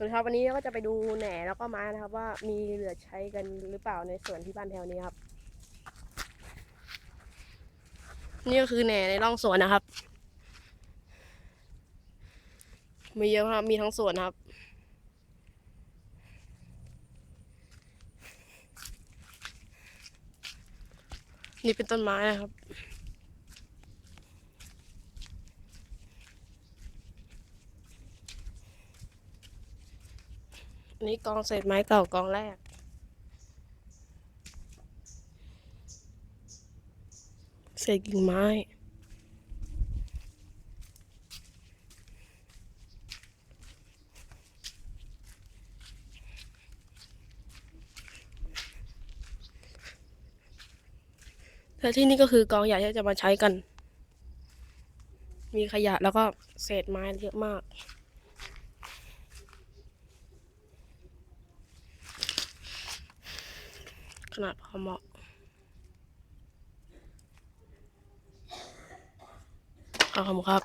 วัสดีครับวันนี้เราก็จะไปดูแหน่แล้วก็ไม้นะครับ ว่ามีเหลือใช้กันหรือเปล่าในส่วนที่บ้านแถวนี้ครับ นี่ก็คือแหน่ในร่องสวนนะครับ มีเยอะครับมีทั้งสวนครับนี่เป็นต้นไม้นะครับ นี้กองเศษไม้เก่ากองแรก เศษกิ่งไม้ และที่นี่ก็คือกองใหญ่ที่จะมาใช้กัน มีขยะแล้วก็เศษไม้เยอะมาก ขนาดพอเหมาะขอบคุณครับ